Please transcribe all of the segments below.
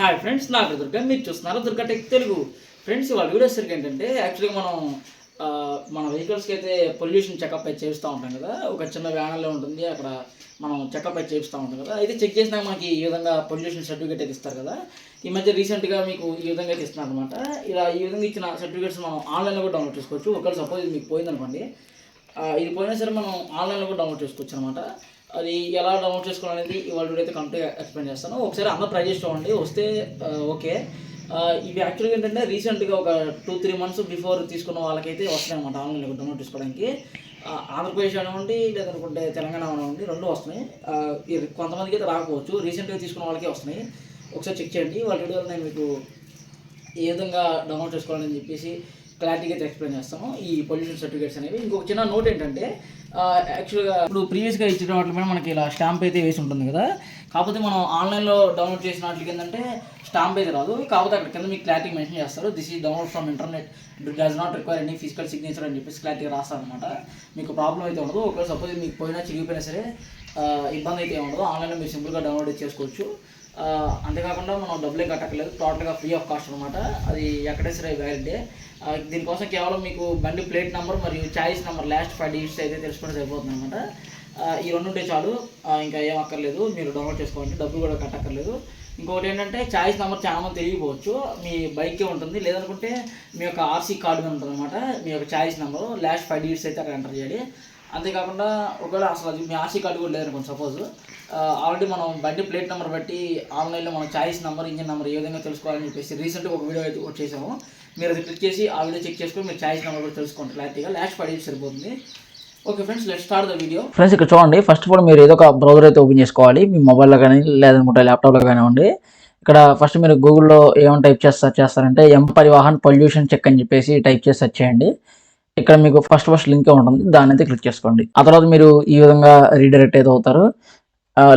Hi friends నాకు దుర్గా మీరు చూస్తున్నారు దుర్గా టెక్ తెలుగు. ఫ్రెండ్స్ వాళ్ళ వీడియో సరికి ఏంటంటే యాక్చువల్గా మనం మన వెహికల్స్కి అయితే పొల్యూషన్ చెకప్ అయితే చేస్తూ ఉంటాం కదా. ఒక చిన్న వ్యానల్లో ఉంటుంది అక్కడ మనం చెకప్ అయితే చేస్తూ ఉంటాం కదా. అయితే చెక్ చేసినాక మనకి ఈ విధంగా పొల్యూషన్ సర్టిఫికేట్ అయితే ఇస్తారు కదా. ఈ మధ్య రీసెంట్గా మీకు ఈ విధంగా అయితే ఇస్తున్నారు అనమాట ఇలా ఈ విధంగా ఇచ్చిన సర్టిఫికేట్స్ మనం ఆన్లైన్లో కూడా డౌన్లోడ్ చేసుకోవచ్చు. ఒకవేళ సపోజ్ మీకు పోయిందనుకోండి ఇది పోయినా సరే మనం ఆన్లైన్లో కూడా డౌన్లోడ్ చేసుకోవచ్చు అనమాట అది ఎలా డౌన్లోడ్ చేసుకోవాలనేది ఇవాళ వీడియో అయితే కంప్లీట్ ఎక్స్ప్లెయిన్ చేస్తాను. ఒకసారి అందరూ ట్రై చేసి చూడండి. వస్తే ఓకే. ఇవి యాక్చువల్గా ఏంటంటే రీసెంట్గా ఒక టూ త్రీ మంత్స్ బిఫోర్ తీసుకున్న వాళ్ళకైతే వస్తున్నాయి అనమాట ఆన్లైన్లో డౌన్లోడ్ చేసుకోవడానికి. ఆంధ్రప్రదేశ్ అనివ్వండి లేదనుకుంటే తెలంగాణ అనివ్వండి రెండు వస్తున్నాయి. కొంతమందికి అయితే రాకపోవచ్చు. రీసెంట్గా తీసుకున్న వాళ్ళకే వస్తున్నాయి. ఒకసారి చెక్ చేయండి. వాళ్ళ వీడియోలో నేను మీకు ఏ విధంగా డౌన్లోడ్ చేసుకోవాలని చెప్పేసి క్లారిటీగా అయితే ఎక్స్ప్లెయిన్ చేస్తాము. ఈ పొల్యూషన్ సర్టిఫికేట్స్ అనేవి. ఇంకొక చిన్న నోట్ ఏంటంటే యాక్చువల్గా ఇప్పుడు ప్రీవియస్గా ఇచ్చిన వాటి మీద మనకి ఇలా స్టాంప్ అయితే వేసి ఉంటుంది కదా. కాకపోతే మనం ఆన్లైన్లో డౌన్లోడ్ చేసిన వాటికి ఏంటంటే స్టాంప్ అయితే రాదు. కాకపోతే అక్కడ కింద మీకు క్లారిటీ మెన్షన్ చేస్తారు. This is download from internet it does not require any physical signature అని చెప్పేసి క్లారిటీగా రాస్తారు అనమాట మీకు ప్రాబ్లం అయితే ఉండదు. ఒకవేళ సపోజ్ మీకు పోయినా చిరిగిపోయినా సరే ఇబ్బంది అయితే ఉండదు. ఆన్లైన్లో మీరు సింపుల్గా డౌన్లోడ్ చేసుకోవచ్చు. అంతేకాకుండా మనం డబ్బులే కట్టక్కర్లేదు టోటల్గా ఫ్రీ ఆఫ్ కాస్ట్ అనమాట అది ఎక్కడేసరే వ్యాలిడే దీనికోసం కేవలం మీకు బండి ప్లేట్ నెంబర్ మరియు choice number last five digits అయితే తెలుసుకుంటే సరిపోతుంది అనమాట ఈ రెండు ఉంటే చాలు. ఇంకా ఏం అక్కర్లేదు. మీరు డౌన్లోడ్ చేసుకోవాలి డబ్బులు కూడా కట్టక్కర్లేదు. ఇంకొకటి ఏంటంటే చాయిస్ నెంబర్ చాలా మంది తెలియకపోవచ్చు. మీ బైకే ఉంటుంది. లేదనుకుంటే మీ యొక్క ఆర్సీ కార్డు మీద ఉంటుంది అనమాట మీ యొక్క choice number. Last five digits అయితే అక్కడ ఎంటర్ చేయాలి. అంతేకాకుండా ఒకవేళ అసలు అది మీ ఆర్సీ కార్డు కూడా లేదనుకోండి సపోజ్ ఆల్రెడీ మనం బండి ప్లేట్ నెంబర్ బట్టి ఆన్లైన్లో మనం చాయిస్ నెంబర్ ఇంజిన్ నెంబర్ ఏ విధంగా తెలుసుకోవాలని చెప్పేసి రీసెంట్గా ఒక వీడియో అయితే ఒకటి చేసాము మీరు అది క్లిక్ చేసి ఆ వీడియో చెక్ చేసుకొని మీరు చాయిస్ నెంబర్ కూడా తెలుసుకోండి. క్లారిటీగా లాస్ట్ ఫైవ్ సరిపోతుంది. Okay friends let start the video friends ఇక్కడ చూడండి ఫస్ట్ ఆఫ్ ఆల్ మీరు ఏదో ఒక బ్రౌజర్ అయితే ఓపెన్ చేసుకోవాలి. మీ మొబైల్లో కానీ లేదనుకుంటే ల్యాప్టాప్లో కానివ్వండి. ఇక్కడ ఫస్ట్ మీరు గూగుల్లో ఏమైనా టైప్ చేసి సెర్చ్ చేస్తారంటే ఎం పరివాహన్ పొల్యూషన్ చెక్ అని చెప్పేసి టైప్ చేసి సెర్చ్ చేయండి. ఇక్కడ మీకు ఫస్ట్ ఫస్ట్ లింక్ ఉంటుంది దాని అయితే క్లిక్ చేసుకోండి. ఆ తర్వాత మీరు ఈ విధంగా రీడైరెక్ట్ అయితే అవుతారు.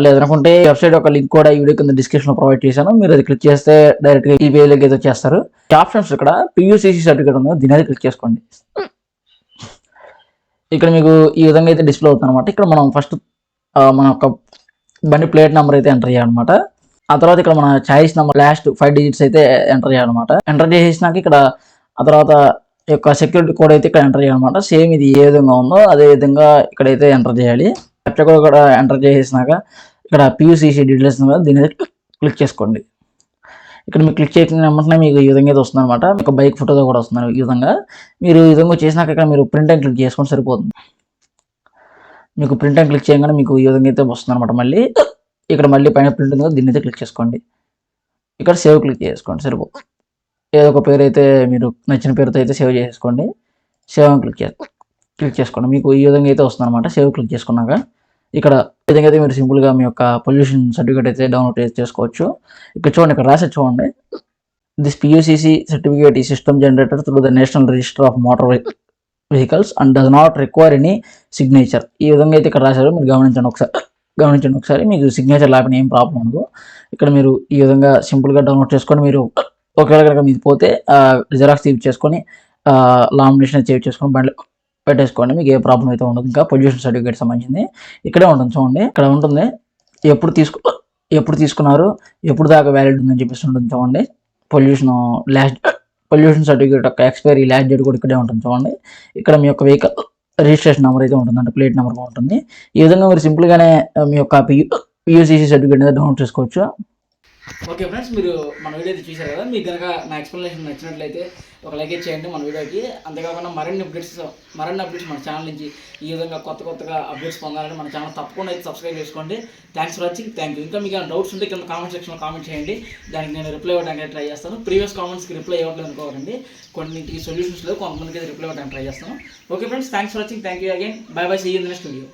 లేదనుకుంటే వెబ్సైట్ ఒక లింక్ కూడా ఈ వీడియో కింద డిస్క్రిప్షన్లో ప్రొవైడ్ చేశాను. మీరు అది క్లిక్ చేస్తే డైరెక్ట్గా ఈ పేజ్లోకి అయితే వచ్చేస్తారు. ఆప్షన్స్ ఇక్కడ పియూసీసీ సర్టిఫికేట్ ఉంది దీని అయితే క్లిక్ చేసుకోండి. ఇక్కడ మీకు ఈ విధంగా అయితే డిస్ప్లే అవుతుంది అనమాట ఇక్కడ మనం ఫస్ట్ మన యొక్క బండి ప్లేట్ నెంబర్ అయితే ఎంటర్ చేయాలన్నమాట. ఆ తర్వాత ఇక్కడ మన choice number last five digits అయితే ఎంటర్ చేయాలన్నమాట. ఎంటర్ చేసేసినాక ఇక్కడ ఆ తర్వాత యొక్క సెక్యూరిటీ కోడ్ అయితే ఇక్కడ ఎంటర్ చేయాలన్నమాట. సేమ్ ఇది ఏ విధంగా ఉందో అదే విధంగా ఇక్కడైతే ఎంటర్ చేయాలి. క్యాప్చర్ కోడ్ ఇక్కడ ఎంటర్ చేసేసినాక ఇక్కడ పియూసీసీ డీటెయిల్స్ దీని క్లిక్ చేసుకోండి. ఇక్కడ మీరు క్లిక్ చేసిన వెంటనే మీకు ఈ విధంగా అయితే వస్తుంది అనమాట మీకు బైక్ ఫోటోతో కూడా వస్తుంది ఈ విధంగా. మీరు ఈ విధంగా చేసినాక ఇక్కడ మీరు ప్రింట్ అండ్ క్లిక్ చేసుకొని సరిపోతుంది. మీకు ప్రింట్ అండ్ క్లిక్ చేయగానే మీకు ఈ విధంగా అయితే వస్తుంది అనమాట మళ్ళీ. ఇక్కడ మళ్ళీ పైన ప్రింట్ ఉంది దీన్ని అయితే క్లిక్ చేసుకోండి. ఇక్కడ సేవ్ క్లిక్ చేసుకోండి సరిపోతుంది. ఏదో ఒక పేరు అయితే మీరు నచ్చిన పేరుతో అయితే సేవ్ చేసుకోండి సేవ్ అని క్లిక్ చే క్లిక్ చేసుకోండి. మీకు ఈ విధంగా అయితే వస్తుంది అనమాట సేవ్ క్లిక్ చేసుకున్నాక ఇక్కడ విధంగా అయితే మీరు సింపుల్గా మీ యొక్క పొల్యూషన్ సర్టిఫికేట్ అయితే డౌన్లోడ్ చేసి చేసుకోవచ్చు. ఇక్కడ చూడండి ఇక్కడ రాసి చూడండి. దిస్ పియూసీసీ సర్టిఫికేట్ ఈ system generator through the national register of motor vehicles and does not require any signature ఈ విధంగా అయితే ఇక్కడ రాశారు. మీరు గమనించండి ఒకసారి గమనించండి ఒకసారి. మీకు సిగ్నేచర్ లేకపోయినా ఏం ప్రాబ్లం ఉండదు. ఇక్కడ మీరు ఈ విధంగా సింపుల్గా డౌన్లోడ్ చేసుకొని మీరు ఒకవేళ కనుక మీది పోతే జిరాక్స్ తీపి చేసుకొని లామినేషన్ సేవ్ చేసుకొని బండి పెట్టేసుకోండి. మీకు ఏ ప్రాబ్లం అయితే ఉండదు. ఇంకా పొల్యూషన్ సర్టిఫికేట్ సంబంధించింది ఇక్కడే ఉంటుంది చూడండి. ఇక్కడ ఉంటుంది. ఎప్పుడు తీసుకు ఎప్పుడు తీసుకున్నారు? ఎప్పుడు దాకా వ్యాలిడ్ ఉందని చెప్పేసి ఉంటుంది చూడండి. పొల్యూషన్ లాస్ట్ పొల్యూషన్ సర్టిఫికేట్ యొక్క ఎక్స్పైరీ లాస్ట్ డేట్ కూడా ఇక్కడే ఉంటుంది చూడండి. ఇక్కడ మీ యొక్క వెహికల్ రిజిస్ట్రేషన్ నెంబర్ అయితే ఉంటుంది అంటే ప్లేట్ నెంబర్ ఉంటుంది. ఈ విధంగా మీరు సింపుల్గానే మీ యొక్క పియూసీసీ సర్టిఫికేట్ అనేది డౌన్లోడ్ చేసుకోవచ్చు. ఓకే ఫ్రెండ్స్ మీరు మన వీడియో అయితే చూశారు కదా? మీకు కనుక నా ఎక్స్ప్లెనేషన్ నచ్చినట్లయితే ఒక లైక్ చేయండి మన వీడియోకి అంతేకాకుండా మరిన్ని అప్డేట్స్ మరిన్ని అప్డేట్స్ మన ఛానల్ నుంచి ఈ విధంగా కొత్త కొత్తగా అప్డేట్స్ పొందాలంటే మన ఛానల్ తప్పకుండా అయితే సబ్స్క్రైబ్ చేసుకోండి. Thanks for watching thank you ఇంకా మీకు డౌట్స్ ఉంటే కింద కామెంట్ సెక్షన్లో కామెంట్ చేయండి. దానికి నేను రిప్లై ఇవ్వడానికి ట్రై చేస్తాను. ప్రీవియస్ కామెంట్స్కి రిప్లై ఇవ్వట్లేదు అనుకోకండి. కొన్ని సొల్యూషన్స్ లేవు కొంతమందికి అయితే రిప్లై ఇవ్వడానికి ట్రై చేస్తాను. Okay friends thanks for watching thank you again bye bye see in next video